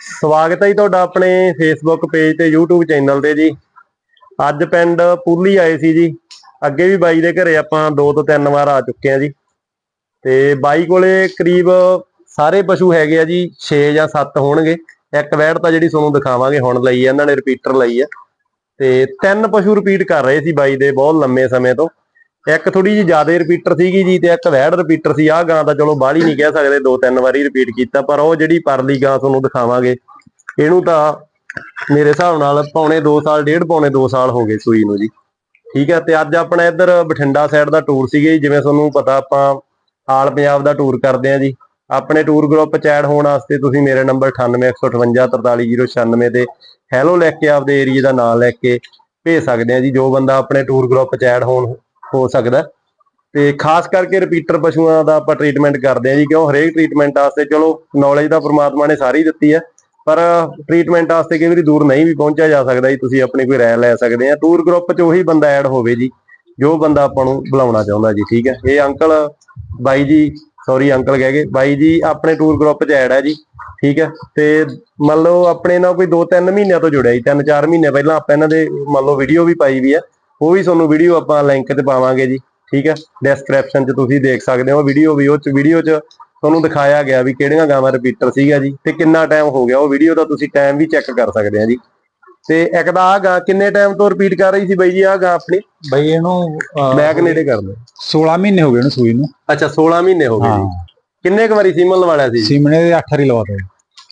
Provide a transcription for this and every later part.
ਸਵਾਗਤ ਹੈ ਜੀ ਤੁਹਾਡਾ ਆਪਣੇ ਫੇਸਬੁੱਕ ਪੇਜ ਤੇ YouTube ਚੈਨਲ ਤੇ ਜੀ। ਅੱਜ ਪਿੰਡ ਪੂਲੀ ਆਏ ਸੀ ਜੀ। ਅੱਗੇ ਵੀ ਬਾਈ ਦੇ ਘਰੇ ਆਪਾਂ ਦੋ ਤੋਂ ਤਿੰਨ ਵਾਰ ਆ ਚੁੱਕੇ ਆ ਜੀ। ਤੇ ਬਾਈ ਕੋਲੇ ਕਰੀਬ ਸਾਰੇ ਪਸ਼ੂ ਹੈਗੇ ਆ ਜੀ 6 ਜਾਂ 7 ਹੋਣਗੇ। ਇੱਕ ਵੈੜ ਤਾਂ ਜਿਹੜੀ ਤੁਹਾਨੂੰ ਦਿਖਾਵਾਂਗੇ ਹੁਣ ਲਈ ਆ, ਇਹਨਾਂ ਨੇ ਰਿਪੀਟਰ ਲਈ ਆ। ਤੇ ਤਿੰਨ ਪਸ਼ੂ ਰਿਪੀਟ ਕਰ ਰਹੇ ਸੀ ਬਾਈ ਦੇ ਬਹੁਤ ਲੰਮੇ ਸਮੇਂ ਤੋਂ। ਇੱਕ ਥੋੜੀ ਜੀ ਜ਼ਿਆਦਾ ਰਿਪੀਟਰ ਸੀਗੀ ਜੀ ਤੇ ਇੱਕ ਵੈੜ ਰਿਪੀਟਰ ਸੀ, ਆਹ ਗਾਂ ਤਾਂ ਚਲੋ ਬਾਹਲੀ ਨਹੀਂ ਕਹਿ ਸਕਦੇ, ਦੋ ਤਿੰਨ ਵਾਰੀ ਰਿਪੀਟ ਕੀਤਾ, ਪਰ ਉਹ ਜਿਹੜੀ ਪਰਲੀ ਗਾਂ ਤੁਹਾਨੂੰ ਦਿਖਾਵਾਂਗੇ, ਇਹਨੂੰ ਤਾਂ ਮੇਰੇ ਹਿਸਾਬ ਨਾਲ ਪੌਣੇ 2 ਸਾਲ, ਡੇਢ ਪੌਣੇ 2 ਸਾਲ ਹੋ ਗਏ ਸੂਈ ਨੂੰ ਜੀ। ਠੀਕ ਹੈ, ਤੇ ਅੱਜ ਆਪਣਾ ਇੱਧਰ ਬਠਿੰਡਾ ਸਾਈਡ ਦਾ ਟੂਰ ਸੀਗੇ ਜਿਵੇਂ ਤੁਹਾਨੂੰ ਪਤਾ ਆਪਾਂ ਆਲ ਪੰਜਾਬ ਦਾ ਟੂਰ ਕਰਦੇ ਆ ਜੀ। ਆਪਣੇ ਟੂਰ ਗਰੁੱਪ ਚ ਐਡ ਹੋਣ ਵਾਸਤੇ ਤੁਸੀਂ ਮੇਰੇ ਨੰਬਰ 9815544096 ਤੇ ਹੈਲੋ ਲਿਖ ਕੇ ਆਪਦੇ ਏਰੀਆ ਦਾ ਨਾਮ ਲਿਖ ਕੇ ਭੇਜ ਸਕਦੇ ਆ ਜੀ, ਜੋ ਬੰਦਾ ਆਪਣੇ ਟੂਰ ਗਰੁੱਪ ਚ ਐਡ ਹੋਣ ਹੋ ਸਕਦਾ। ਤੇ ਖਾਸ ਕਰਕੇ ਰਿਪੀਟਰ ਪਸ਼ੂਆਂ ਦਾ ਆਪਾਂ ਟ੍ਰੀਟਮੈਂਟ ਕਰਦੇ ਆ ਜੀ, ਕਿਉਂ ਹਰੇਕ ਟ੍ਰੀਟਮੈਂਟ ਵਾਸਤੇ ਚਲੋ ਨੌਲੇਜ ਤਾਂ ਪ੍ਰਮਾਤਮਾ ਨੇ ਸਾਰੀ ਦਿੱਤੀ ਹੈ, ਪਰ ਟ੍ਰੀਟਮੈਂਟ ਵਾਸਤੇ ਕਈ ਵਾਰੀ ਦੂਰ ਨਹੀਂ ਵੀ ਪਹੁੰਚਿਆ ਜਾ ਸਕਦਾ ਜੀ, ਤੁਸੀਂ ਆਪਣੀ ਕੋਈ ਰਾਏ ਲੈ ਸਕਦੇ ਆ ਟੂਰ ਗਰੁੱਪ 'ਚ ਉਹੀ ਬੰਦਾ ਐਡ ਹੋਵੇ ਜੀ, ਜੋ ਬੰਦਾ ਆਪਾਂ ਨੂੰ ਬੁਲਾਉਣਾ ਚਾਹੁੰਦਾ ਜੀ, ਠੀਕ ਹੈ। ਇਹ ਅੰਕਲ, ਬਾਈ ਜੀ ਸੌਰੀ ਅੰਕਲ ਕਹਿ ਗਏ, ਬਾਈ ਜੀ ਆਪਣੇ ਟੂਰ ਗਰੁੱਪ 'ਚ ਐਡ ਹੈ ਜੀ, ਠੀਕ ਹੈ। ਤੇ ਮੰਨ ਲਓ ਆਪਣੇ ਨਾਲ ਕੋਈ 2-3 ਮਹੀਨਿਆਂ ਤੋਂ ਜੁੜਿਆ ਜੀ 3-4 ਮਹੀਨੇ ਪਹਿਲਾਂ ਆਪਾਂ ਇਹਨਾਂ ਦੇ, ਮੰਨ ਲਓ ਵੀਡੀਓ ਵੀ ਪਾਈ ਵੀ ਆ ਉਹ ਵੀ ਤੁਹਾਨੂੰ ਵੀਡੀਓ ਆਪਾਂ ਲਿੰਕ ਤੇ ਪਾਵਾਂਗੇ ਜੀ ਠੀਕ ਹੈ? ਡਿਸਕ੍ਰਿਪਸ਼ਨ 'ਚ ਤੁਸੀਂ ਦੇਖ ਸਕਦੇ ਹੋ ਵੀਡੀਓ ਵੀ ਉਹ 'ਚ ਵੀਡੀਓ 'ਚ ਤੁਹਾਨੂੰ ਦਿਖਾਇਆ ਗਿਆ ਵੀ ਕਿਹੜੀਆਂ ਗਾਵਾਂ ਰਿਪੀਟਰ ਸੀਗਾ ਜੀ ਤੇ ਕਿੰਨਾ ਟਾਈਮ ਹੋ ਗਿਆ। ਉਹ ਵੀਡੀਓ ਦਾ ਤੁਸੀਂ ਟਾਈਮ ਵੀ ਚੈੱਕ ਕਰ ਸਕਦੇ ਆ ਜੀ। ਤੇ ਇੱਕ ਦਾ ਆ ਗਾ ਕਿੰਨੇ ਟਾਈਮ ਤੋਂ ਰਿਪੀਟ ਕਰ ਰਹੀ ਸੀ ਬਾਈ ਜੀ ਆ ਗਾ ਆਪਣੀ? ਬਈ ਇਹਨੂੰ ਅਹ, ਬੈਕ ਨੇੜੇ ਕਰ ਲਓ। 16 ਮਹੀਨੇ ਹੋ ਗਏ ਇਹਨੂੰ ਸੂਈ ਨੂੰ। ਅੱਛਾ 16 ਮਹੀਨੇ ਹੋ ਗਏ ਹਾਂ। ਜੀ ਕਿੰਨੇ ਕੁ ਵਾਰੀ ਸੀਮਨ ਲਵਾੜਿਆ ਸੀ ਜੀ? ਸੀਮਣੇ ਦੇ 8 ਹਰੀ ਲਵਾਤੇ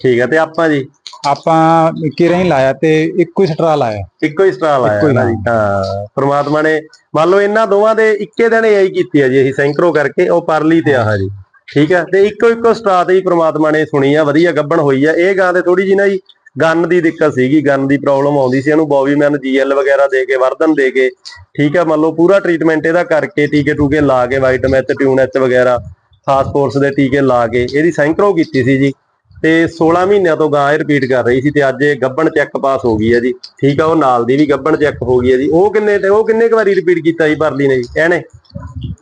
ਠੀਕ ਹੈ ਤੇ ਆਪਾਂ ਜੀ ਆਪਾਂ ਕਿਰੇ ਹੀ ਲਾਇਆ ਤੇ ਇੱਕੋ ਹੀ ਸਟਰਾ ਲਾਇਆ। ਇੱਕੋ ਹੀ ਸਟਾਲ ਆਇਆ ਇੱਕੋ ਹੀ ਨਾ ਜੀ। ਹਾਂ ਪ੍ਰਮਾਤਮਾ ਨੇ ਮੰਨ ਲਓ ਇਹਨਾਂ ਦੋਵਾਂ ਦੇ ਇੱਕੇ ਦਿਨ ਏਆਈ ਕੀਤੀ ਹੈ ਜੀ ਅਸੀਂ ਸੈਂਕਰੋ ਕਰਕੇ ਉਹ ਪਰਲੀ ਤੇ ਆਹ ਜੀ। ਠੀਕ ਹੈ ਤੇ ਇੱਕੋ ਇੱਕੋ ਸਟਾਰ ਤੇ ਹੀ ਪ੍ਰਮਾਤਮਾ ਨੇ ਸੁਣੀ ਆ ਵਧੀਆ ਗੱਬਣ ਹੋਈ ਆ। ਇਹ ਗਾਂ ਤੇ ਥੋੜੀ ਜੀ ਨਾ ਜੀ ਗਨ ਦੀ ਦਿੱਕਤ ਸੀਗੀ ਗਨ ਦੀ ਪ੍ਰੋਬਲਮ ਆਉਂਦੀ ਸੀ ਇਹਨੂੰ ਬੋਬੀਮੈਨ ਜੀਐਲ ਵਗੈਰਾ ਦੇ ਕੇ ਵਰਦਨ ਦੇ ਕੇ। ਠੀਕ ਹੈ ਮੰਨ ਲਓ ਪੂਰਾ ਟ੍ਰੀਟਮੈਂਟ ਇਹਦਾ ਕਰਕੇ ਟੀਕੇ ਟੂਕੇ ਲਾ ਕੇ ਵਾਈਟਮੈਥ ਟਿਊਨ ਐਚ ਵਗੈਰਾ ਫਾਸਫੋਰਸ ਦੇ ਟੀਕੇ ਲਾ ਕੇ ਇਹਦੀ ਸੈਂਕਰੋ ਕੀਤੀ ਸੀ ਜੀ। ਤੇ 16 ਮਹੀਨਿਆਂ ਤੋਂ ਗਾਂ ਇਹ ਰਿਪੀਟ ਕਰ ਰਹੀ ਸੀ ਤੇ ਅੱਜ ਇਹ ਗੱਬਣ ਚੈੱਕ ਪਾਸ ਹੋ ਗਈ ਹੈ ਜੀ। ਠੀਕ ਆ ਉਹ ਨਾਲ ਦੀ ਵੀ ਗੱਬਣ ਚੈੱਕ ਹੋ ਗਈ ਹੈ ਜੀ। ਉਹ ਕਿੰਨੇ ਤੇ ਉਹ ਕਿੰਨੇ ਕੁ ਵਾਰੀ ਰਿਪੀਟ ਕੀਤਾ ਜੀ ਪਰਲੀ ਨੇ ਜੀ? ਇਹਨੇ?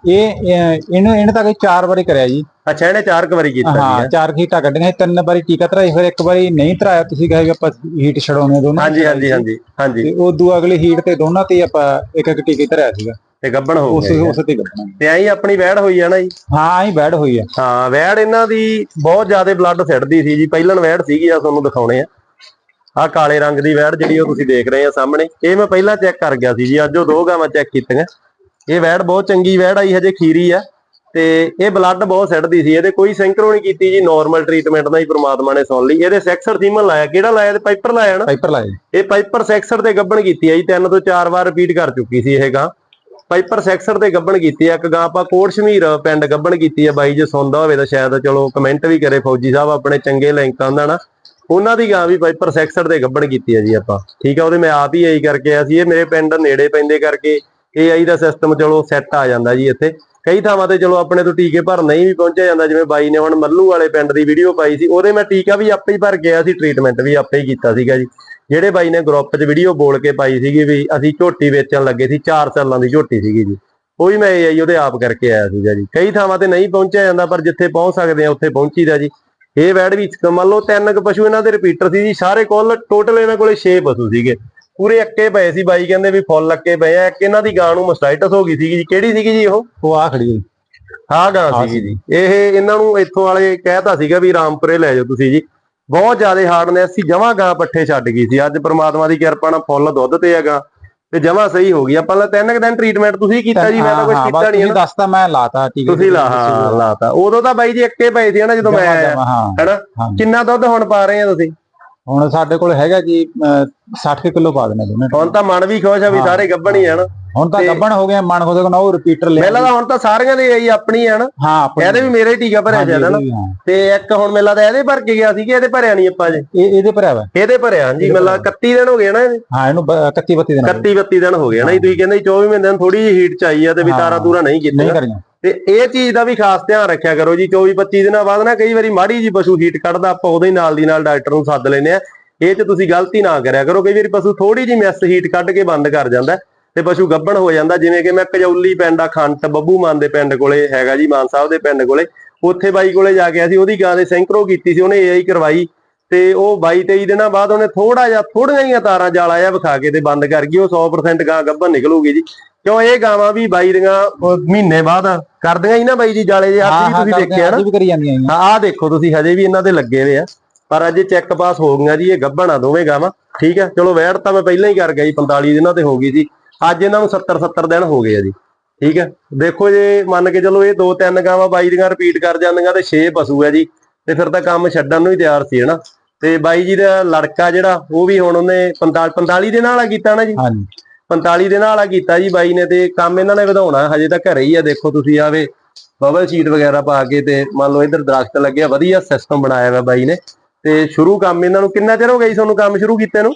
ਇਹ ਇਹ- ਇਹਨੂੰ ਇਹਨੇ ਤਾਂ ਚਾਰ ਵਾਰੀ ਕਰਿਆ ਜੀ। ਅੱਛਾ ਇਹਨੇ ਚਾਰ ਕੁ ਵਾਰੀ ਕੀਤਾ ਹਾਂ ਚਾਰ ਖੀਟਾ ਕੱਢੀਆਂ ਤਿੰਨ ਵਾਰੀ ਟੀਕਾ ਧਰਾਈ ਫਿਰ ਇੱਕ ਵਾਰੀ ਨਹੀਂ ਧਰਾਇਆ ਤੁਸੀਂ ਕਹੇ ਆਪਾਂ ਹੀਟ ਛਡਾਉਣੇ ਦੋਨੋਂ। ਹਾਂਜੀ ਹਾਂਜੀ ਹਾਂਜੀ ਹਾਂਜੀ। ਤੇ ਉਦੋਂ ਅਗਲੀ ਹੀਟ ਤੇ ਦੋਨਾਂ ਤੇ ਆਪਾਂ ਇੱਕ ਇੱਕ ਟੀਕੇ ਧਰਿਆ ਸੀਗਾ। ਤੇ ਗੱਬਣ ਹੋ ਉਸ ਉਸ ਤੇ ਕੱਢਣਾ ਤੇ ਐਂ ਆਪਣੀ ਵੈੜ ਹੋਈ ਆ ਨਾ ਜੀ? ਹਾਂ ਆਈ ਬੈਡ ਹੋਈ ਆ। ਹਾਂ ਵੈੜ ਇਹਨਾਂ ਦੀ ਬਹੁਤ ਜ਼ਿਆਦਾ ਬਲੱਡ ਸਿੱਟਦੀ ਸੀ ਜੀ। ਪਹਿਲਣ ਵੈੜ ਸੀਗੀ ਆ ਤੁਹਾਨੂੰ ਦਿਖਾਉਣੇ ਆ। ਆ ਕਾਲੇ ਰੰਗ ਦੀ ਵੈੜ ਜਿਹੜੀ ਉਹ ਤੁਸੀਂ ਦੇਖ ਰਹੇ ਆ ਸਾਹਮਣੇ। ਇਹ ਮੈਂ ਪਹਿਲਾਂ ਚੈੱਕ ਕਰ ਗਿਆ ਸੀ ਜੀ ਅੱਜ ਉਹ ਦੋ ਗਾਵਾਂ ਚੈੱਕ ਕੀਤੀਆਂ। ਇਹ ਵੈੜ ਬਹੁਤ ਚੰਗੀ ਵੈੜ ਆਈ ਹਜੇ ਖੀਰੀ ਆ। ਤੇ ਇਹ ਬਲੱਡ ਬਹੁਤ ਸਿੱਟਦੀ ਸੀ। ਇਹਦੇ ਕੋਈ ਸੈਂਕਰੋ ਨਹੀਂ ਕੀਤੀ ਜੀ ਨਾਰਮਲ ਟ੍ਰੀਟਮੈਂਟ ਦਾ ਹੀ ਪ੍ਰਮਾਤਮਾ ਨੇ ਸੁਣ ਲਈ। ਇਹਦੇ ਸੈਕਸਰ ਸੀਮਨ ਲਾਇਆ। ਕਿਹੜਾ ਲਾਇਆ? ਤੇ ਪਾਈਪਰ ਲਾਇਆ ਨਾ। ਪਾਈਪਰ ਲਾਇਆ। ਇਹ ਪਾਈਪਰ ਸੈਕਸਰ ਤੇ ਗੱਬਣ ਕੀਤੀ ਹੈ ਜੀ। ਤਿੰਨ ਤੋਂ ਚਾਰ ਵਾਰ ਰਿਪੀਟ ਕਰ ਚੁੱਕੀ ਸੀ ਇਹ ਗਾਂ। ਪਾਈਪਰ ਸੈਕਸਰ ਤੇ ਗੱਬਣ ਕੀਤੀ ਹੈ ਇੱਕ ਗਾਂ ਆਪਾਂ ਕੋਟ ਸ਼ਮੀਰ ਪਿੰਡ ਗੱਬਣ ਕੀਤੀ ਹੈ ਬਾਈ ਜੇ ਸੁਣਦਾ ਹੋਵੇ ਤਾਂ ਸ਼ਾਇਦ ਚਲੋ ਕਮੈਂਟ ਵੀ ਕਰੇ, ਫੌਜੀ ਸਾਹਿਬ ਆਪਣੇ ਚੰਗੇ ਲਿੰਕ ਆਉਂਦਾ ਨਾ। ਉਹਨਾਂ ਦੀ ਗਾਂ ਵੀ ਪਾਈਪਰ ਸੈਕਸਰ ਤੇ ਗੱਬਣ ਕੀਤੀ ਹੈ ਜੀ ਆਪਾਂ। ਠੀਕ ਹੈ ਉਹਦੇ ਮੈਂ ਆਪ ਹੀ ਆਈ ਕਰਕੇ ਆਇਆ ਸੀ, ਇਹ ਮੇਰੇ ਪਿੰਡ ਨੇੜੇ ਪੈਂਦੇ ਕਰਕੇ ਏਆਈ ਦਾ ਸਿਸਟਮ ਚਲੋ ਸੈੱਟ ਆ ਜਾਂਦਾ ਜੀ ਇੱਥੇ। ਕਈ ਥਾਵਾਂ ਤੇ ਚਲੋ ਆਪਣੇ ਤੋਂ ਟੀਕੇ ਭਰ ਨਹੀਂ ਵੀ ਪਹੁੰਚਿਆ ਜਾਂਦਾ, ਜਿਵੇਂ ਬਾਈ ਨੇ ਹੁਣ ਮੱਲੂ ਵਾਲੇ ਪਿੰਡ ਦੀ ਵੀਡੀਓ ਪਾਈ ਸੀ, ਉਹਦੇ ਮੈਂ ਟੀਕਾ ਵੀ ਆਪੇ ਹੀ ਭਰ ਗਿਆ ਸੀ ਟ੍ਰੀਟਮੈਂਟ ਵੀ ਆਪੇ ਹੀ ਕੀਤਾ ਸੀਗਾ ਜੀ। ਜਿਹੜੇ ਬਾਈ ਨੇ ਗਰੁੱਪ 'ਚ ਵੀਡੀਓ ਬੋਲ ਕੇ ਪਾਈ ਸੀਗੀ ਵੀ ਅਸੀਂ ਝੋਟੀ ਵੇਚਣ ਲੱਗੇ ਸੀ 4 ਸਾਲਾਂ ਦੀ ਝੋਟੀ ਸੀਗੀ ਜੀ। ਉਹ ਵੀ ਮੈਂ ਆਈ ਉਹਦੇ ਆਪ ਕਰਕੇ ਆਇਆ ਸੀਗਾ ਜੀ। ਕਈ ਥਾਵਾਂ ਤੇ ਨਹੀਂ ਪਹੁੰਚਿਆ ਜਾਂਦਾ ਪਰ ਜਿੱਥੇ ਪਹੁੰਚ ਸਕਦੇ ਆ ਉੱਥੇ ਪਹੁੰਚੀਦਾ ਜੀ। ਇਹ ਵੈੜ ਵਿੱਚ ਮੰਨ ਲਓ ਤਿੰਨ ਕੁ ਪਸ਼ੂ ਇਹਨਾਂ ਦੇ ਰਿਪੀਟਰ ਸੀ ਜੀ ਸਾਰੇ ਕੁੱਲ ਟੋਟਲ ਇਹਨਾਂ ਕੋਲੇ 6 ਪਸ਼ੂ ਸੀਗੇ। ਪੂਰੇ ਅੱਕੇ ਪਏ ਸੀ ਬਾਈ ਕਹਿੰਦੇ ਵੀ ਫੁੱਲ ਅੱਕੇ ਪਏ ਆ ਇਹਨਾਂ ਦੀ ਗਾਂ ਨੂੰ ਮਸਟਾਈਟਸ ਹੋ ਗਈ ਸੀਗੀ ਜੀ। ਕਿਹੜੀ ਸੀਗੀ ਜੀ ਉਹ? ਉਹ ਆ ਖੜੀ। ਹਾਂ ਗਾਂ ਸੀਗੀ ਜੀ। ਇਹ ਇਹਨਾਂ ਨੂੰ ਇੱਥੋਂ ਵਾਲੇ ਕਹਿਤਾ ਸੀਗਾ ਵੀ ਰਾਮਪੁਰੇ ਲੈ ਜਾਓ ਤੁਸੀਂ ਜੀ। ਬਹੁਤ ਜ਼ਿਆਦਾ ਹਾਰਡਨੈਸ ਸੀ ਜਮਾਂ ਗਾਂ ਪੱਠੇ ਛੱਡ ਗਈ ਸੀ। ਅੱਜ ਪ੍ਰਮਾਤਮਾ ਦੀ ਕਿਰਪਾ ਨਾਲ ਫੁੱਲ ਦੁੱਧ ਤੇ ਹੈਗਾ ਤੇ ਜਮਾਂ ਸਹੀ ਹੋ ਗਈ। ਆਪਾਂ ਤਿੰਨ ਕੁ ਦਿਨ ਟ੍ਰੀਟਮੈਂਟ ਤੁਸੀਂ ਕੀਤਾ ਜੀ ਮੈਂ ਤਾਂ ਕੁਝ ਕੀਤਾ ਨਹੀਂ ਤੁਸੀਂ ਦੱਸਤਾ ਮੈਂ ਲਾਤਾ ਟੀਕੇ ਤੁਸੀਂ ਲਾ ਹਾਂ ਲਾਤਾ। ਉਦੋਂ ਤਾਂ ਬਾਈ ਜੀ ਅੱਕੇ ਪਏ ਸੀ ਨਾ ਜਦੋਂ ਮੈਂ ਆਇਆ ਹੈਨਾ। ਕਿੰਨਾ ਦੁੱਧ ਹੁਣ ਪਾ ਰਹੇ ਆ ਤੁਸੀਂ? ਹੁਣ ਸਾਡੇ ਕੋਲ ਹੈਗਾ ਜੀ 60 ਕਿਲੋ ਪਾ ਦੇਣਾ ਦੋਨੇ ਹੁਣ ਤਾਂ ਮਨ ਵੀ ਖੁਸ਼ ਆ ਵੀ ਸਾਰੇ ਗੱਭਣ ਹੀ ਹਨ ਹੁਣ ਤਾਂ ਗੱਬਣ ਹੋ ਗਏ ਮਨ ਖੁਦ ਕੋਲ ਉਹ ਰਿਪੀਟਰ ਲੈ ਪਹਿਲਾਂ ਤਾਂ ਹੁਣ ਤਾਂ ਸਾਰੀਆਂ ਦੇ ਆਈ ਆਪਣੀ ਹਨ ਹਾਂ ਇਹਦੇ ਵੀ ਮੇਰੇ ਹੀ ਟੀਕਾ ਭਰਿਆ ਜਾਂਦਾ ਨਾ। ਤੇ ਇੱਕ ਹੁਣ ਮੇਲਾ ਤਾਂ ਇਹਦੇ ਭਰ ਕੇ ਗਿਆ ਸੀ ਕਿ ਇਹਦੇ ਭਰਿਆ ਨਹੀਂ ਆਪਾਂ ਜੇ? ਇਹ ਇਹਦੇ ਭਰਿਆ ਵਾ। ਇਹਦੇ ਭਰਿਆ ਹਾਂਜੀ ਮੇਲਾ 31 ਦਿਨ ਹੋ ਗਏ ਨਾ ਇਹਦੇ। ਹਾਂ ਇਹਨੂੰ 31 32 ਦਿਨ 31 32 ਦਿਨ ਹੋ ਗਏ ਨਾ ਤੁਸੀਂ ਕਹਿੰਦੇ ਸੀ 24 ਮਹੀਨੇ ਥੋੜੀ ਜਿਹੀ ਹੀਟ ਚ ਆਈ ਆ ਤੇ ਵੀ। ਤਾਰਾ ਤੂਰਾ ਨਹੀਂ ਨਹੀਂ ਕੀਤੀਆਂ। ਕਰੀਆਂ। ਤੇ ਇਹ ਚੀਜ਼ ਦਾ ਵੀ ਖਾਸ ਧਿਆਨ ਰੱਖਿਆ ਕਰੋ ਜੀ 24 25 ਦਿਨਾਂ ਬਾਅਦ ਨਾ ਕਈ ਵਾਰੀ ਮਾੜੀ ਜੀ ਪਸ਼ੂ ਹੀਟ ਕੱਢਦਾ, ਆਪਾਂ ਉਹਦੇ ਨਾਲ ਦੀ ਨਾਲ ਡਾਕਟਰ ਨੂੰ ਸੱਦ ਲੈਨੇ ਆ ਇਹ ਤੇ ਤੁਸੀਂ ਗਲਤੀ ਨਾ ਕਰਿਆ ਕਰੋ, ਕਈ ਵਾਰੀ ਪਸ਼ੂ ਥੋੜੀ ਜੀ ਮੈਸ ਹੀਟ ਕੱਢ ਕੇ ਬੰਦ ਕਰ ਜਾਂਦਾ ਤੇ ਪਸ਼ੂ ਗੱਬਣ ਹੋ ਜਾਂਦਾ, ਜਿਵੇਂ ਕਿ ਮੈਂ ਕਜੌਲੀ ਪਿੰਡ ਆ ਖੰਟ ਬੱਬੂ ਮਾਨ ਦੇ ਪਿੰਡ ਕੋਲੇ ਹੈਗਾ ਜੀ, ਮਾਨ ਸਾਹਿਬ ਦੇ ਪਿੰਡ ਕੋਲੇ। ਉੱਥੇ ਬਾਈ ਕੋਲੇ ਜਾ ਕੇ ਅਸੀਂ ਉਹਦੀ ਗਾਂ ਦੇ ਸੈਂਕਰੋ ਕੀਤੀ ਸੀ, ਉਹਨੇ ਏਆਈ ਕਰਵਾਈ ਤੇ ਉਹ 22 23 ਦਿਨਾਂ ਬਾਅਦ ਉਹਨੇ ਥੋੜਾ ਜਿਹਾ ਥੋੜੀਆਂ ਜਿਹੀਆਂ ਤਾਰਾਂ ਜਾਲਾ ਜਿਹਾ ਵਿਖਾ ਕੇ ਤੇ ਬੰਦ ਕਰ ਗਈ, ਉਹ 100% ਗਾਂ ਗੱਬਣ ਨਿਕਲੂਗੀ ਜੀ। ਕਿਉਂ ਇਹ ਗਾਵਾਂ ਵੀ 22 ਦੀਆਂ ਮਹੀਨੇ ਬਾਅਦ ਕਰਦੀਆਂ ਹੀ ਨਾ ਬਾਈ ਜੀ ਜਾਲੇ ਜੇ ਅੱਜ ਵੀ ਤੁਸੀਂ ਦੇਖਿਆ ਨਾ। ਅੱਜ ਵੀ ਕਰੀ ਜਾਂਦੀਆਂ ਜੀ ਹਾਂ ਆਹ ਦੇਖੋ ਤੁਸੀਂ ਹਜੇ ਵੀ ਇਹਨਾਂ ਦੇ ਲੱਗੇ ਹੋਏ ਆ। ਪਰ ਅਜੇ ਚੈੱਕ ਪਾਸ ਹੋ ਗਈਆਂ ਜੀ ਇਹ ਗੱਭਣ ਦੋਵੇਂ ਗਾਵਾਂ। ਠੀਕ ਹੈ ਚਲੋ ਵੈੜ ਤਾਂ ਮੈਂ ਪਹਿਲਾਂ ਹੀ ਕਰ ਗਿਆ ਜੀ 45 ਦਿਨਾਂ ਤੇ ਹੋ ਗਈ ਸੀ। ਅੱਜ ਇਹਨਾਂ ਨੂੰ 70 70 ਦਿਨ ਹੋ ਗਏ ਆ ਜੀ। ਠੀਕ ਹੈ ਦੇਖੋ ਜੇ ਮੰਨ ਕੇ ਚਲੋ ਇਹ ਦੋ ਤਿੰਨ ਗਾਵਾਂ 22 ਦੀਆਂ ਰਿਪੀਟ ਕਰ ਜਾਂਦੀਆਂ ਤੇ 6 ਪਸ਼ੂ ਆ ਜੀ ਤੇ ਫਿਰ ਤਾਂ ਕੰਮ ਛੱਡਣ ਨੂੰ ਹੀ ਤਿਆਰ ਸੀ ਹਨਾ। ਤੇ ਬਾਈ ਜੀ ਦਾ ਲੜਕਾ ਜਿਹੜਾ ਉਹ ਵੀ ਹੁਣ ਉਹਨੇ 45 45 ਦੇ ਨਾਲ ਕੀਤਾ ਨਾ ਜੀ। ਹਾਂਜੀ। 45 ਦੇ ਨਾਲ ਆ ਕੀਤਾ ਜੀ ਬਾਈ ਨੇ ਤੇ ਕੰਮ ਇਹਨਾਂ ਨੇ ਵਧਾਉਣਾ, ਹਜੇ ਤਾਂ ਘਰੇ ਹੀ ਆ, ਦੇਖੋ ਤੁਸੀਂ ਆਵੇ ਬਬਲ ਸ਼ੀਟ ਵਗੈਰਾ ਪਾ ਕੇ ਤੇ ਮੰਨ ਲਓ ਇੱਧਰ ਦਰਖਤ ਲੱਗਿਆ ਵਧੀਆ ਸਿਸਟਮ ਬਣਾਇਆ ਹੋਇਆ ਬਾਈ ਨੇ। ਤੇ ਸ਼ੁਰੂ ਕੰਮ ਇਹਨਾਂ ਨੂੰ ਕਿੰਨਾ ਚਿਰ ਹੋ ਗਿਆ ਜੀ ਤੁਹਾਨੂੰ ਕੰਮ ਸ਼ੁਰੂ ਕੀਤੇ ਨੂੰ?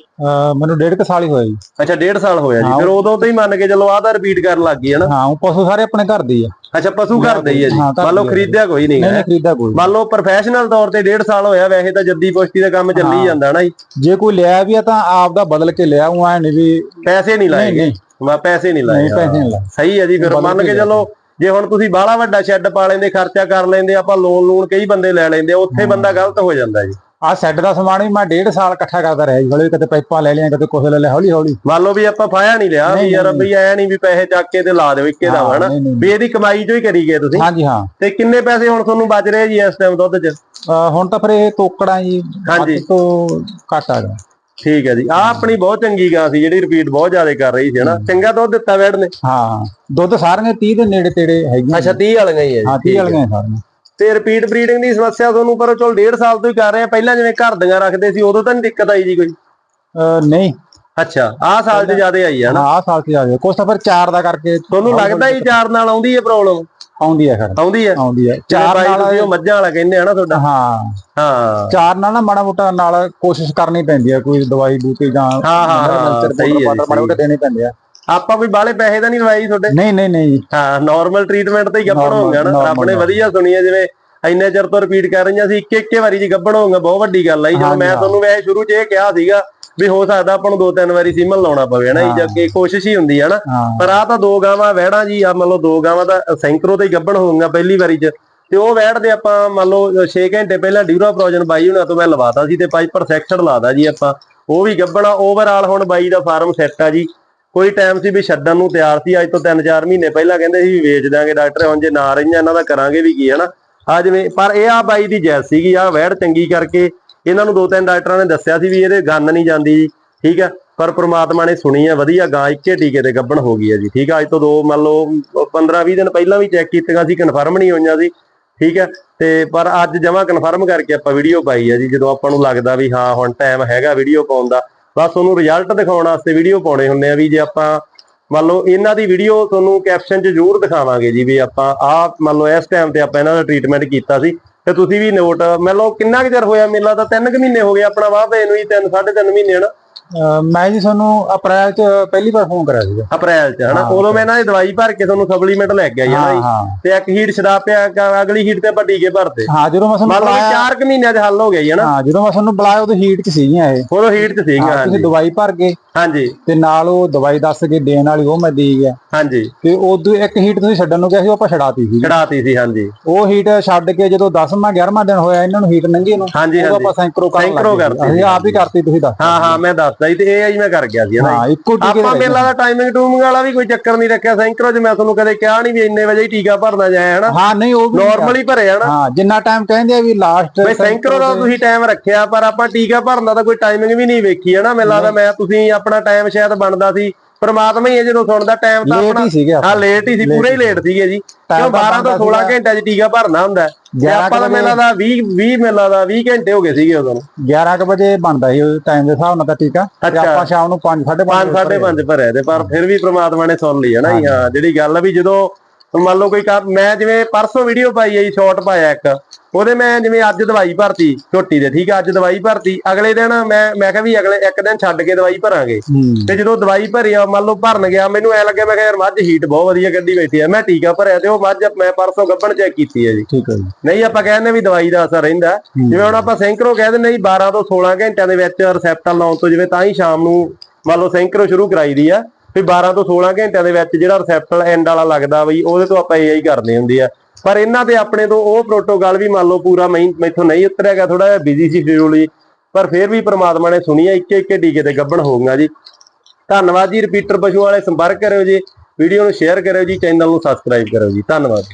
ਮੈਨੂੰ ਡੇਢ ਕੁ ਸਾਲ ਹੀ ਹੋਇਆ ਜੀ। ਅੱਛਾ ਡੇਢ ਸਾਲ ਹੋਇਆ ਜੀ। ਫਿਰ ਉਦੋਂ ਤੋਂ ਹੀ ਮੰਨ ਕੇ ਚੱਲੋ ਆਹ ਤਾਂ ਰਿਪੀਟ ਕਰਨ ਲੱਗ ਗਈ ਹੈ ਨਾ? ਹਾਂ ਉਹ ਪਸ਼ੂ ਸਾਰੇ ਆਪਣੇ ਘਰ ਦੇ ਹੀ ਆ। ਅੱਛਾ ਪਸ਼ੂ ਘਰ ਦੇ ਹੀ ਹੈ ਜੀ ਮੰਨ ਲਓ ਆ। ਖਰੀਦਿਆ ਕੋਈ ਨਹੀਂ ਹੈ ਨਹੀਂ ਖਰੀਦਾ ਕੋਈ ਮੰਨ ਲਓ ਪ੍ਰੋਫੈਸ਼ਨਲ ਤੌਰ ਤੇ ਡੇਢ ਸਾਲ ਹੋਇਆ ਵੈਸੇ ਤਾਂ ਜੱਦੀ ਪੁਸ਼ਤੀ ਦਾ ਕੰਮ ਚੱਲੀ। ਜਾਂਦਾ ਨਾ ਜੀ? ਜੇ ਕੋਈ ਲਿਆ ਵੀ ਆ ਤਾਂ ਆਪ ਦਾ ਬਦਲ ਕੇ ਲਿਆ ਉਹ ਐ ਨਹੀਂ ਵੀ ਪੈਸੇ ਨਹੀਂ ਲਾਏ ਨਹੀਂ, ਗਏ ਮੈਂ ਪੈਸੇ ਨਹੀਂ ਲਾਏ ਨਹੀਂ ਪੈਸੇ ਨਹੀਂ ਲਾਏ। ਸਹੀ ਹੈ ਜੀ ਫਿਰ ਮੰਨ ਕੇ। ਚੱਲੋ ਜੇ ਹੁਣ ਤੁਸੀਂ ਬਾਹਲਾ ਵੱਡਾ ਸ਼ੈੱਡ ਪਾ ਲੈਂਦੇ ਖਰਚਾ ਕਰ ਲੈਂਦੇ ਆਪਾਂ ਲੋਨ ਲੂਨ ਕਈ ਬੰਦੇ ਲੈ ਲੈਂਦੇ ਉੱਥੇ ਬੰਦਾ ਗਲਤ ਹੋ ਜਾਂਦਾ ਜੀ। ਆ ਸੈੱਟ ਦਾ ਸਮਾਨ ਵੀ ਮੈਂ ਡੇਢ ਸਾਲ ਇਕੱਠਾ ਕਰਦਾ ਰਿਹਾ ਜੀ ਹੌਲੀ ਕਦੇ ਪਾਈਪਾਂ ਲੈ ਲਿਆ ਕਦੇ ਕੁਛ ਲੈ ਲਿਆ ਹੌਲੀ ਹੌਲੀ ਮੰਨ ਲਓ ਵੀ ਆਪਾਂ ਫਾਇਆ ਨਹੀਂ ਲਿਆ ਵੀ ਯਾਰ। ਵੀ ਐ ਨਹੀਂ ਵੀ ਪੈਸੇ ਚੱਕ ਕੇ ਤੇ ਲਾ ਦਿਓ ਇੱਕੇ ਦਾ ਹਾਂ, ਹਨਾ ਵੀ ਇਹਦੀ ਕਮਾਈ ਚੋਂ ਹੀ ਕਰੀ ਗਏ ਤੁਸੀਂ। ਹਾਂਜੀ ਹਾਂ। ਤੇ ਕਿੰਨੇ ਪੈਸੇ ਹੁਣ ਤੁਹਾਨੂੰ ਬਚ ਰਹੇ ਜੀ ਇਸ ਟਾਈਮ ਦੁੱਧ 'ਚ? ਹੁਣ ਤਾਂ ਫਿਰ ਇਹ ਤੋਕੜਾਂ ਜੀ ਹਾਂਜੀ। ਤੋਂ ਘੱਟ ਆ ਗਿਆ। ਠੀਕ ਹੈ ਜੀ। ਆ ਆਪਣੀ ਬਹੁਤ ਚੰਗੀ ਗਾਂ ਸੀ ਜਿਹੜੀ ਰਿਪੀਟ ਬਹੁਤ ਜ਼ਿਆਦਾ ਕਰ ਰਹੀ ਸੀ ਹਨਾ। ਚੰਗਾ ਦੁੱਧ ਦਿੱਤਾ ਵੈੜ ਨੇ। ਹਾਂ ਦੁੱਧ ਸਾਰੀਆਂ 30 ਦੇ ਨੇੜੇ ਤੇੜੇ ਹੈਗੀਆਂ ਅੱਛਾ 30 ਵਾਲੀਆਂ ਹੀ ਹੈ ਹਾਂ ਜੀ 30 ਹੈ। ਵਾਲੀਆਂ ਹੀ ਸਾਰੀਆਂ। ਤੇ ਰਿਪੀਟ ਬਰੀਡਿੰਗ ਦੀ ਸਮੱਸਿਆ ਤੁਹਾਨੂੰ ਪਰ ਚਲ ਡੇਢ ਸਾਲ ਤੋਂ ਹੀ ਕਰ ਰਹੇ ਆ। ਪਹਿਲਾਂ ਜਿਵੇਂ ਘਰ ਦੀਆਂ ਰੱਖਦੇ ਸੀ ਉਦੋਂ ਤਾਂ ਨਹੀਂ ਦਿੱਕਤ ਆਈ ਜੀ ਕੋਈ? ਨਹੀਂ। ਅੱਛਾ ਆਹ ਸਾਲ 'ਚ ਜ਼ਿਆਦਾ ਆਈ ਹੈ ਨਾ? ਆਹ ਸਾਲ ਆ ਗਿਆ ਕੁਛ ਤਾਂ ਫਿਰ ਚਾਰ ਦਾ ਕਰਕੇ ਤੁਹਾਨੂੰ ਲੱਗਦਾ ਹੀ ਚਾਰ ਨਾਲ ਆਉਂਦੀ ਹੈ ਪ੍ਰੋਬਲਮ ਆਉਂਦੀ ਹੈ ਫਿਰ। ਆਉਂਦੀ ਹੈ? ਆਉਂਦੀ ਹੈ। ਚਾਰ ਨਾਲ ਉਹ ਮੱਝਾਂ ਵਾਲਾ ਕਹਿੰਦੇ ਆ ਨਾ ਤੁਹਾਡਾ। ਹਾਂ। ਹਾਂ। ਚਾਰ ਨਾਲ ਨਾ ਮਾੜਾ ਮੋਟਾ ਨਾਲ ਕੋਸ਼ਿਸ਼ ਕਰਨੀ ਪੈਂਦੀ ਹੈ ਕੋਈ ਦਵਾਈ ਬੂਟੀ ਜਾਂ ਹਾਂ, ਹਾਂ, ਸਹੀ ਮਾੜੇ ਮੋਟੇ ਦੇਣੇ ਪੈਂਦੇ ਆ ਆਪਾਂ ਕੋਈ ਬਾਹਲੇ ਪੈਸੇ ਤਾਂ ਨਹੀਂ ਲਵਾਈ ਤੁਹਾਡੇ? ਨਹੀਂ ਨਹੀਂ ਨਹੀਂ ਹਾਂ ਨਾਰਮਲ ਟ੍ਰੀਟਮੈਂਟ ਤੇ ਹੀ ਗੱਭਣ Normal, ਹੋਊਗਾ ਨਾ। normal, ਰੱਬ ਨੇ normal। ਵਧੀਆ ਸੁਣੀ ਹੈ ਜਿਵੇਂ ਇੰਨੇ ਚਿਰ ਤੋਂ ਰਿਪੀਟ ਕਰ ਰਹੀਆਂ ਸੀ ਇੱਕ ਇੱਕੇ ਵਾਰੀ ਜੀ ਗੱਭਣ ਹੋਊਗਾ ਬਹੁਤ ਵੱਡੀ ਗੱਲ ਆ ਜੀ। ਜਦੋਂ ਹਾਂਜੀ, ਮੈਂ ਹਾਂ। ਤੁਹਾਨੂੰ ਵੈਸੇ ਸ਼ੁਰੂ 'ਚ ਇਹ ਕਿਹਾ ਸੀਗਾ ਵੀ ਹੋ ਸਕਦਾ ਆਪਾਂ ਨੂੰ ਦੋ ਤਿੰਨ ਵਾਰੀ ਸੀਮਨ ਲਾਉਣਾ ਪਵੇ ਨਾ ਜੀ ਹਾਂ। ਜਦ ਕਿ ਕੋਸ਼ਿਸ਼ ਹੀ ਹੁੰਦੀ ਹੈ ਨਾ ਹਾਂ। ਪਰ ਆ ਤਾਂ ਦੋ ਗਾਵਾਂ ਵਹਿੜਾਂ ਜੀ ਆ ਮੰਨ ਲਓ ਦੋ ਗਾਵਾਂ ਦਾ ਸੈਂਕਰੋ ਤੇ ਹੀ ਗੱਭਣ ਹੋਊਗਾ ਪਹਿਲੀ ਵਾਰੀ 'ਚ। ਤੇ ਉਹ ਵਹਿੜ ਦੇ ਆਪਾਂ ਮੰਨ ਲਓ 6 ਘੰਟੇ ਪਹਿਲਾਂ ਡਿਊਰਾ ਪ੍ਰੋਜਨ ਬਾਈ ਹੁਣਾਂ ਤੋਂ ਮੈਂ ਲਵਾਤਾ ਸੀ ਤੇ ਪਾਈਪਰ ਸੈਕਸ਼ਨ ਲਾਦਾ ਜੀ ਆਪਾਂ। ਉਹ ਵੀ ਗੱਭਣਾ ਓਵਰਆਲ ਹੁਣ ਬਾਈ ਦਾ ਫਾਰਮ ਸੈੱਟ ਆ ਜੀ। ਕੋਈ ਟਾਈਮ ਸੀ ਵੀ ਛੱਡਣ ਨੂੰ ਤਿਆਰ ਸੀ, ਅੱਜ ਤੋਂ 3-4 ਮਹੀਨੇ ਪਹਿਲਾਂ ਕਹਿੰਦੇ ਸੀ ਵੀ ਵੇਚ ਦਾਂਗੇ ਡਾਕਟਰ, ਹੁਣ ਜੇ ਨਾ ਰਹੀਆਂ ਇਹਨਾਂ ਦਾ ਕਰਾਂਗੇ ਵੀ ਕੀ, ਹਨਾ? ਆ ਜਿਵੇਂ, ਪਰ ਇਹ ਆ ਬਾਈ ਦੀ ਜੈਸ ਸੀਗੀ ਆ ਵਹਿੜ ਚੰਗੀ ਕਰਕੇ ਇਹਨਾਂ ਨੂੰ ਦੋ ਤਿੰਨ ਡਾਕਟਰਾਂ ਨੇ ਦੱਸਿਆ ਸੀ ਵੀ ਇਹਦੇ ਗੰਨ ਨਹੀਂ ਜਾਂਦੀ ਜੀ, ਠੀਕ ਆ ਪਰ ਪ੍ਰਮਾਤਮਾ ਨੇ ਸੁਣੀ ਆ ਵਧੀਆ ਗਾਂ, ਇੱਕੇ ਟੀਕੇ ਤੇ ਗੱਭਣ ਹੋ ਗਈ ਹੈ ਜੀ, ਠੀਕ ਆ ਅੱਜ ਤੋਂ ਦੋ, ਮੰਨ ਲਓ 15-20 ਦਿਨ ਪਹਿਲਾਂ ਵੀ ਚੈੱਕ ਕੀਤੀਆਂ ਸੀ ਕਨਫਰਮ ਨਹੀਂ ਹੋਈਆਂ ਸੀ, ਠੀਕ ਹੈ? ਤੇ ਪਰ ਅੱਜ ਜਮਾ ਕਨਫਰਮ ਕਰਕੇ ਆਪਾਂ ਵੀਡੀਓ ਪਾਈ ਆ ਜੀ, ਜਦੋਂ ਆਪਾਂ ਨੂੰ ਲੱਗਦਾ ਵੀ ਹਾਂ, ਹੁਣ ਟਾਈਮ ਹੈਗਾ ਵੀਡੀਓ ਪਾਉਣ ਦਾ। ਬਸ ਤੁਹਾਨੂੰ ਰਿਜ਼ਲਟ ਦਿਖਾਉਣ ਵਾਸਤੇ ਵੀਡੀਓ ਪਾਉਣੇ ਹੁੰਦੇ ਆ ਵੀ ਜੇ ਆਪਾਂ ਮੰਨ ਲਓ ਇਹਨਾਂ ਦੀ ਵੀਡੀਓ ਤੁਹਾਨੂੰ ਕੈਪਸ਼ਨ 'ਚ ਜ਼ਰੂਰ ਦਿਖਾਵਾਂਗੇ ਜੀ ਵੀ ਆਪਾਂ ਆਹ ਮੰਨ ਲਓ ਇਸ ਟਾਈਮ ਤੇ ਆਪਾਂ ਇਹਨਾਂ ਦਾ ਟ੍ਰੀਟਮੈਂਟ ਕੀਤਾ ਸੀ। ਤੇ ਤੁਸੀਂ ਵੀ ਨੋਟ ਮੰਨ ਲਓ ਕਿੰਨਾ ਕੁ ਚਿਰ ਹੋਇਆ ਮੇਲਾ ਤਾਂ 3 ਕੁ ਮਹੀਨੇ ਹੋ ਗਏ, ਆਪਣਾ ਵਾਹ ਪਏ ਨੂੰ ਹੀ 3 3.5 ਮਹੀਨੇ ਹਨਾ। ਮੈਂ ਜੀ ਤੁਹਾਨੂੰ ਅਪ੍ਰੈਲ ਚ ਪਹਿਲੀ ਵਾਰ ਫੋਨ ਕਰਿਆ ਸੀਗਾ। ਅਪ੍ਰੈਲ 'ਚ ਹਨਾ? ਉਦੋਂ ਮੈਂ ਇਹਨਾਂ ਦੀ ਦਵਾਈ ਭਰ ਕੇ ਤੁਹਾਨੂੰ ਸਪਲੀਮੈਂਟ ਲੈ ਕੇ ਆਈ ਹਨਾ ਜੀ? ਤੇ ਇੱਕ ਹੀਟ ਛਡਾ ਪਿਆ ਕ- ਅਗਲੀ ਹੀਟ ਤੇ ਆਪਾਂ ਟੀਕੇ ਭਰਤੇ। ਹਾਂ ਜਦੋਂ ਮੈਂ ਤੁਹਾਨੂੰ ਬੁਲਾਇਆ 4 ਕੁ ਮਹੀਨਿਆਂ 'ਚ ਹੱਲ ਹੋ ਗਿਆ ਜੀ ਹਨਾ? ਹਾਂ ਜਦੋਂ ਮੈਂ ਤੁਹਾਨੂੰ ਬੁਲਾਇਆ ਉਦੋਂ ਹੀਟ ਚ ਸੀਗੀਆਂ ਇਹ। ਉਦੋਂ ਹੀਟ 'ਚ ਸੀਗਾ ਹਾਂ, ਤੁਸੀਂ ਦਵਾਈ ਭਰ ਗਏ ਹਾਂਜੀ। ਤੇ ਨਾਲ ਉਹ ਦਵਾਈ ਦੱਸ ਕੇ ਦੇਣ ਵਾਲੀ ਉਹ ਮੈਂ ਦੇ ਗਿਆ। ਹਾਂਜੀ। ਤੇ ਉਦੋਂ ਇੱਕ ਹੀਟ ਤੁਸੀਂ ਛੱਡਣ ਨੂੰ ਕਿਹਾ ਸੀ ਉਹ ਆਪਾਂ ਛਡਾਤੀ ਸੀ ਛਡਾਤੀ ਸੀ ਹਾਂਜੀ। ਉਹ ਹੀਟ ਛੱਡ ਕੇ ਜਦੋਂ 10ਵਾਂ 11ਵਾਂ ਦਿਨ ਹੋਇਆ ਇਹਨਾਂ ਨੂੰ ਹੀਟ ਨੰਗੀ ਨੂੰ ਹਾਂਜੀ ਆਪਾਂ ਸੈਂਕਰੋ ਕਰਨ ਸੈਂਕਰੋ ਅਸੀਂ ਆਪ ਹੀ ਕਰਤੀ ਤੁਸੀਂ ਦੱਸ ਹਾਂ ਹਾਂ ਮੈਂ ਦੱਸਦਾ ਜੀ ਤੇ ਇਹ ਆ ਜੀ ਮੈਂ ਕਰ ਗਿਆ ਸੀ ਹਾਂ। ਇੱਕੋ ਟੀਕੇ ਆਪਾਂ ਮੇਲਾ ਦਾ ਟਾਈਮਿੰਗ ਟੂਮਿੰਗ ਵਾਲਾ ਵੀ ਕੋਈ ਚੱਕਰ ਨਹੀਂ ਰੱਖਿਆ ਸੈਂਕਰੋ 'ਚ ਮੈਂ ਤੁਹਾਨੂੰ ਕਦੇ ਕਿਹਾ ਨਹੀਂ ਵੀ ਇੰਨੇ ਵਜੇ ਹੀ ਟੀਕਾ ਭਰਨਾ ਜਾਏ ਹਨਾ। ਹਾਂ ਨਹੀਂ ਉਹ ਵੀ ਨਾਰਮਲ ਹੀ ਭਰੇ ਹਨਾ। ਹਾਂ ਜਿੰਨਾ ਟਾਈਮ ਕਹਿੰਦੇ ਆ ਵੀ ਲਾਸਟ ਬਈ ਸੈਂਕਰੋ ਦਾ ਤੁਸੀਂ ਟਾਈਮ ਰੱਖਿਆ ਪਰ ਆਪਾਂ ਟੀਕਾ ਭਰਨ ਦਾ ਤਾਂ ਕੋਈ ਟਾਈਮਿੰਗ ਵੀ ਨਹੀਂ ਵੇਖੀ ਹਨਾ। ਮੈਨੂੰ ਲੱਗਦਾ ਮੈਂ ਤੁਸੀਂ ਆਪਣਾ ਟਾਈਮ ਸ਼ਾਇਦ ਬਣਦਾ ਸੀ। ਪਰਮਾਤਮਾ ਹੀ ਹੈ ਜਦੋਂ ਸੁਣਦਾ ਟਾਈਮ ਤਾਂ ਲੇਟ ਆਪਣਾ ਹੀ ਸੀਗੇ ਹਾਂ ਲੇਟ ਹੀ ਸੀ ਪੂਰੇ ਹੀ ਲੇਟ ਸੀਗੇ ਜੀ। ਕਿਉਂ Time ਤਾਂ 12 ਤੋਂ ਬਣਦਾ 16 ਸੀਗਾ। ਘੰਟਿਆਂ 'ਚ ਟੀਕਾ ਭਰਨਾ ਹੁੰਦਾ। ਤੇ 11 ਆਪਾਂ ਮੇਲਾ ਦਾ 20 20 ਮੇਲਾ ਦਾ 20 ਘੰਟੇ ਹੋ ਗਏ ਸੀਗੇ ਉਦੋਂ। 11 ਕੁ ਵਜੇ ਬਣਦਾ ਸੀ ਉਹ ਟਾਈਮ ਦੇ ਹਿਸਾਬ ਨਾਲ ਤਾਂ ਟੀਕਾ। ਤੇ। ਆਪਾਂ ਸ਼ਾਮ ਨੂੰ 5 5:30 ਪੰਜ ਸਾਢੇ ਪੰਜ ਭਰਿਆ ਤੇ ਪਰ ਫਿਰ ਵੀ ਪ੍ਰਮਾਤਮਾ ਨੇ ਸੁਣ ਲਈ ਹੈ ਨਾ ਹਾਂ ਜਿਹੜੀ ਗੱਲ ਆ ਵੀ ਜਦੋਂ ਮੰਨ ਲਓ ਕੋਈ ਮੈਂ ਜਿਵੇਂ ਪਰਸੋਂ ਵੀਡੀਓ ਪਾਈ ਹੈ ਜੀ ਸ਼ਾਰਟ ਪਾਇਆ ਇੱਕ। ਉਹਦੇ ਮੈਂ ਜਿਵੇਂ ਅੱਜ ਦਵਾਈ ਭਰਤੀ ਝੋਟੀ ਦੇ ਠੀਕ ਆ ਅੱਜ ਦਵਾਈ ਭਰਤੀ। ਅਗਲੇ ਦਿਨ ਮੈਂ ਮੈਂ ਕਿਹਾ ਵੀ ਅਗਲੇ ਇੱਕ ਦਿਨ ਛੱਡ ਕੇ ਦਵਾਈ ਭਰਾਂਗੇ। ਹੂੰ। ਤੇ ਜਦੋਂ ਦਵਾਈ ਭਰੀ ਆ ਮੰਨ ਲਓ ਭਰਨ ਗਿਆ ਮੈਨੂੰ ਐ ਲੱਗਿਆ ਮੈਂ ਕਿਹਾ ਯਾਰ ਮੱਝ ਹੀਟ ਬਹੁਤ ਵਧੀਆ ਕੱਢੀ ਬੈਠੀ ਆ। ਮੈਂ ਟੀਕਾ ਭਰਿਆ ਤੇ ਉਹ ਮੱਝ ਮੈਂ ਪਰਸੋਂ ਗੱਭਣ ਚੈੱਕ ਕੀਤੀ ਹੈ ਜੀ। ਠੀਕ ਹੈ ਜੀ। ਨਹੀਂ ਆਪਾਂ ਕਹਿੰਦੇ ਵੀ ਦਵਾਈ ਦਾ ਅਸਰ ਰਹਿੰਦਾ। ਹੈ। ਜਿਵੇਂ ਹੁਣ ਆਪਾਂ ਸੈਂਕਰੋ ਕਹਿ ਦਿੰਦੇ ਜੀ 12 ਤੋਂ 16 ਘੰਟਿਆਂ ਦੇ ਵਿੱਚ ਰਿਸੈਪਟਰ ਲਾਉਣ ਤੋਂ ਜਿਵੇਂ ਤਾਂ ਹੀ ਸ਼ਾਮ ਨੂੰ ਮੰਨ ਲਓ ਸੈਂਕਰੋ ਸ਼ੁਰੂ ਕਰਾਈ ਦੀ ਆ। ਵੀ 12 ਤੋਂ 16 ਘੰਟਿਆਂ ਦੇ ਵਿੱਚ ਜਿਹੜਾ ਰਿਸੈਪਸ਼ਨ ਐਂਡ ਵਾਲਾ ਲੱਗਦਾ ਬਈ ਉਹਦੇ ਤੋਂ ਆਪਾਂ ਏਆਈ ਕਰਦੇ ਹੁੰਦੇ ਆ। ਪਰ ਇਹਨਾਂ ਤੇ ਆਪਣੇ ਤੋਂ ਉਹ ਪ੍ਰੋਟੋਕਾਲ ਵੀ ਮੰਨ ਲਓ ਪੂਰਾ ਮੈਂ ਮੈਥੋਂ ਨਹੀਂ ਉਤਰਿਆ ਗਿਆ ਥੋੜਾ ਜਿਹਾ ਬਿਜ਼ੀ ਸੀ ਸ਼ਡਿਊਲ ਜੀ ਪਰ ਫਿਰ ਵੀ ਪ੍ਰਮਾਤਮਾ ਨੇ ਸੁਣੀ ਆ ਇੱਕੇ ਇੱਕੇ ਟੀਕੇ ਤੇ ਗੱਭਣ ਹੋਊਗਾ ਜੀ। ਧੰਨਵਾਦ ਜੀ ਰਿਪੀਟਰ ਪਸ਼ੂ ਵਾਲੇ ਸੰਪਰਕ ਕਰਿਓ ਜੀ ਵੀਡੀਓ ਨੂੰ ਸ਼ੇਅਰ ਕਰਿਓ ਜੀ ਚੈਨਲ ਨੂੰ ਸਬਸਕ੍ਰਾਈਬ ਕਰਿਓ ਜੀ। ਧੰਨਵਾਦ